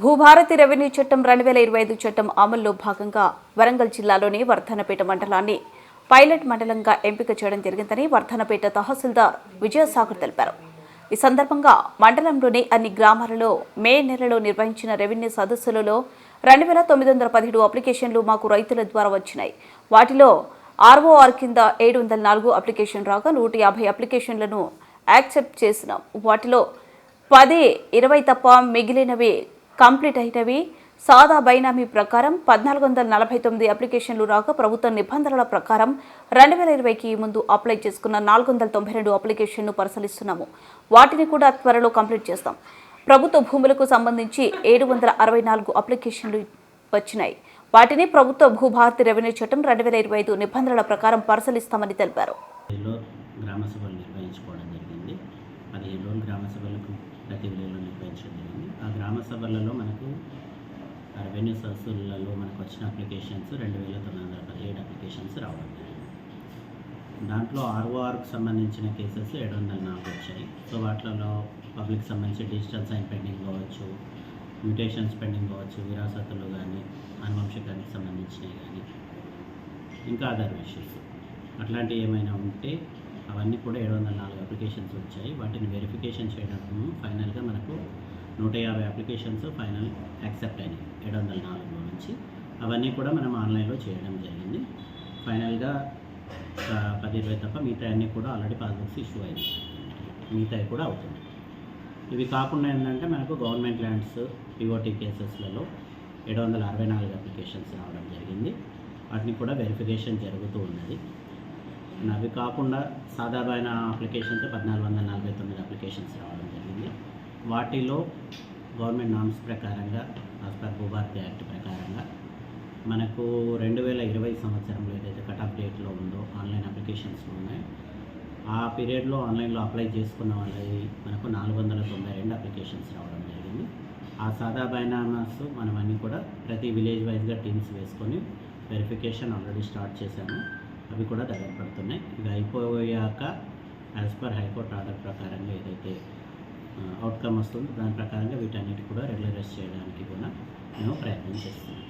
Bhubharati revenue చట్టం రెండు వేల ఇరవై ఐదు చట్టం అమల్లో భాగంగా వరంగల్ జిల్లాలోని వర్ధనపేట మండలాన్ని పైలట్ మండలంగా ఎంపిక చేయడం జరిగిందని వర్ధనపేట తహసీల్దార్ విజయసాగర్ తెలిపారు. ఈ సందర్భంగా మండలంలోని అన్ని గ్రామాలలో మే నెలలో నిర్వహించిన రెవెన్యూ సదస్సులలో రెండు వేల తొమ్మిది వందల పదిహేడు అప్లికేషన్లు మాకు రైతుల ద్వారా వచ్చినాయి. వాటిలో ఆర్ఓఆర్ కింద ఏడు వందల నాలుగు అప్లికేషన్ రాగా నూట యాభై అప్లికేషన్లను యాక్సెప్ట్ చేసినాం. వాటిలో పది ఇరవై తప్ప మిగిలినవి కంప్లీట్ అయినవి. సాదా బైనామీ ప్రకారం పద్నాలుగు వందల నలభై తొమ్మిది అప్లికేషన్లు రాక ప్రభుత్వ నిబంధనల ప్రకారం రెండు వేల ఇరవైకి ముందు అప్లై చేసుకున్న నాలుగు వందల తొంభై రెండు అప్లికేషన్ను పరిశీలిస్తున్నాము. వాటిని కూడా త్వరలో కంప్లీట్ చేస్తాం. ప్రభుత్వ భూములకు సంబంధించి ఏడు వందల అరవై నాలుగు అప్లికేషన్లు వచ్చినాయి. వాటిని ప్రభుత్వ భూభారతి రెవెన్యూ చట్టం రెండు వేల ఇరవై ఐదు నిబంధనల ప్రకారం పరిశీలిస్తామని తెలిపారు. గ్రామ సభలు నిర్వహించుకోవడం జరిగింది. పదిహేను రోజులు గ్రామ సభలకు ప్రతి విలేజ్లో నిర్వహించడం. జరిగింది ఆ గ్రామ సభలలో మనకు రెవెన్యూ సర్సులలో మనకు వచ్చిన అప్లికేషన్స్ రెండు వేల తొమ్మిది వందల పదిహేడు అప్లికేషన్స్ రావడం జరిగింది. దాంట్లో ఆర్ఓఆర్కు సంబంధించిన కేసెస్ ఏడు వందల నాలుగు వచ్చాయి. సో వాటిలలో పబ్లిక్ సంబంధించి డిజిటల్ సైన్ పెండింగ్ కావచ్చు మ్యూటేషన్స్ పెండింగ్ కావచ్చు విరాసతులు కానీ అనువంశికానికి సంబంధించినవి కానీ ఇంకా అదర్ ఇష్యూస్. అట్లాంటివి ఏమైనా ఉంటే అవన్నీ కూడా ఏడు వందల నాలుగు అప్లికేషన్స్ వచ్చాయి. వాటిని వెరిఫికేషన్ చేయడం ఫైనల్గా మనకు నూట యాభై అప్లికేషన్స్ ఫైనల్ యాక్సెప్ట్ అయినాయి. ఏడు వందల నాలుగులో నుంచి. అవన్నీ కూడా మనం ఆన్లైన్లో చేయడం జరిగింది. ఫైనల్గా పది ఇరవై తప్ప మిగతా అన్నీ కూడా ఆల్రెడీ పాస్బుక్స్ ఇష్యూ అయింది మిగతాయి కూడా అవుతుంది ఇవి కాకుండా ఏంటంటే మనకు గవర్నమెంట్ ల్యాండ్స్ పిఓటీ కేసెస్లలో ఏడు వందల అరవై నాలుగు అప్లికేషన్స్ రావడం జరిగింది. వాటిని కూడా వెరిఫికేషన్ జరుగుతూ ఉన్నది. అవి కాకుండా సాదామైన అప్లికేషన్స్ పద్నాలుగు వందల నలభై తొమ్మిది అప్లికేషన్స్ రావడం జరిగింది. వాటిలో గవర్నమెంట్ నామ్స్ ప్రకారంగా ఆస్పర్ భూభారతి యాక్ట్ ప్రకారంగా మనకు రెండు వేల ఇరవై సంవత్సరంలో ఏదైతే కట్ ఆఫ్ డేట్లో ఉందో ఆన్లైన్ అప్లికేషన్స్ ఉన్నాయి. ఆ పీరియడ్లో ఆన్లైన్లో అప్లై చేసుకున్న వాళ్ళవి మనకు నాలుగు వందల తొంభై రెండు అప్లికేషన్స్ రావడం జరిగింది. ఆ సాదా బైనామాస్ మనం అన్నీ కూడా ప్రతి విలేజ్ వైజ్గా టీమ్స్ వేసుకొని వెరిఫికేషన్ ఆల్రెడీ స్టార్ట్ చేశాము. అవి కూడా దగ్గర పడుతున్నాయి ఇవి అయిపోయాక యాజ్ పర్ హైకోర్టు ఆర్డర్ ప్రకారంగా ఏదైతే అవుట్కమ్ వస్తుందో దాని ప్రకారంగా వీటన్నిటి కూడా రెగ్యులరైజ్ చేయడానికి కూడా మేము ప్రయత్నం చేస్తున్నాం.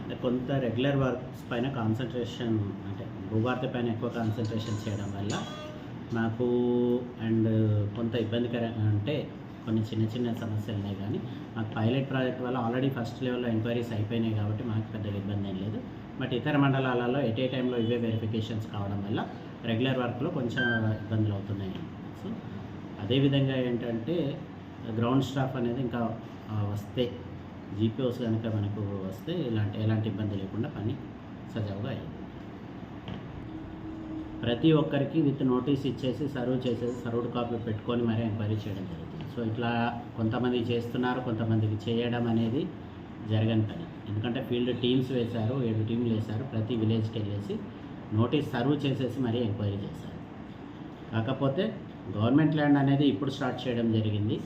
అంటే కొంత రెగ్యులర్ వర్క్స్ పైన కాన్సన్ట్రేషన్ అంటే భూభారతి పైన ఎక్కువ కాన్సన్ట్రేషన్ చేయడం వల్ల నాకు అండ్ కొంత ఇబ్బందికరంగా అంటే కొన్ని చిన్న చిన్న సమస్యలు ఉన్నాయి కానీ మాకు పైలట్ ప్రాజెక్ట్ వల్ల ఆల్రెడీ ఫస్ట్ లెవెల్లో ఎంక్వైరీస్ అయిపోయినాయి కాబట్టి మాకు పెద్దగా ఇబ్బంది ఏం లేదు. బట్ ఇతర మండలాలలో ఎట్ ఏ టైంలో ఇవే వెరిఫికేషన్స్ కావడం వల్ల రెగ్యులర్ వర్క్లో కొంచెం ఇబ్బందులు అవుతున్నాయి. సో అదేవిధంగా ఏంటంటే గ్రౌండ్ స్టాఫ్ అనేది ఇంకా వస్తే జీపీఓస్ కనుక మనకు వస్తే ఇలాంటి ఎలాంటి ఇబ్బంది లేకుండా పని సజావుగా అయ్యింది. ప్రతి ఒక్కరికి విత్ నోటీస్ ఇచ్చేసి సర్వ్ చేసేసి సర్వ్డ్ కాపీ పెట్టుకొని మరీ ఎంక్వైరీ చేయడం జరుగుతుంది. సో ఇట్లా కొంతమంది చేస్తున్నారు కొంతమందికి చేయడం అనేది జరగని పని. ఎందుకంటే ఫీల్డ్ టీమ్స్ వేశారు ఏడు టీంలు వేశారు ప్రతి విలేజ్కి వెళ్ళేసి నోటీస్ సర్వ్ చేసేసి మరీ ఎంక్వైరీ చేశారు. కాకపోతే గవర్నమెంట్ ల్యాండ్ అనేది ఇప్పుడు స్టార్ట్ చేయడం జరిగింది.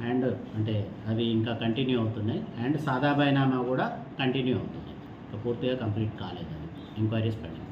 అండ్ అంటే అవి ఇంకా కంటిన్యూ అవుతున్నాయి. అండ్ సాదా బైనామా కూడా కంటిన్యూ అవుతుంది. ఇంకా పూర్తిగా కంప్లీట్ కాలేదు అది. ఎంక్వైరీస్ పడింది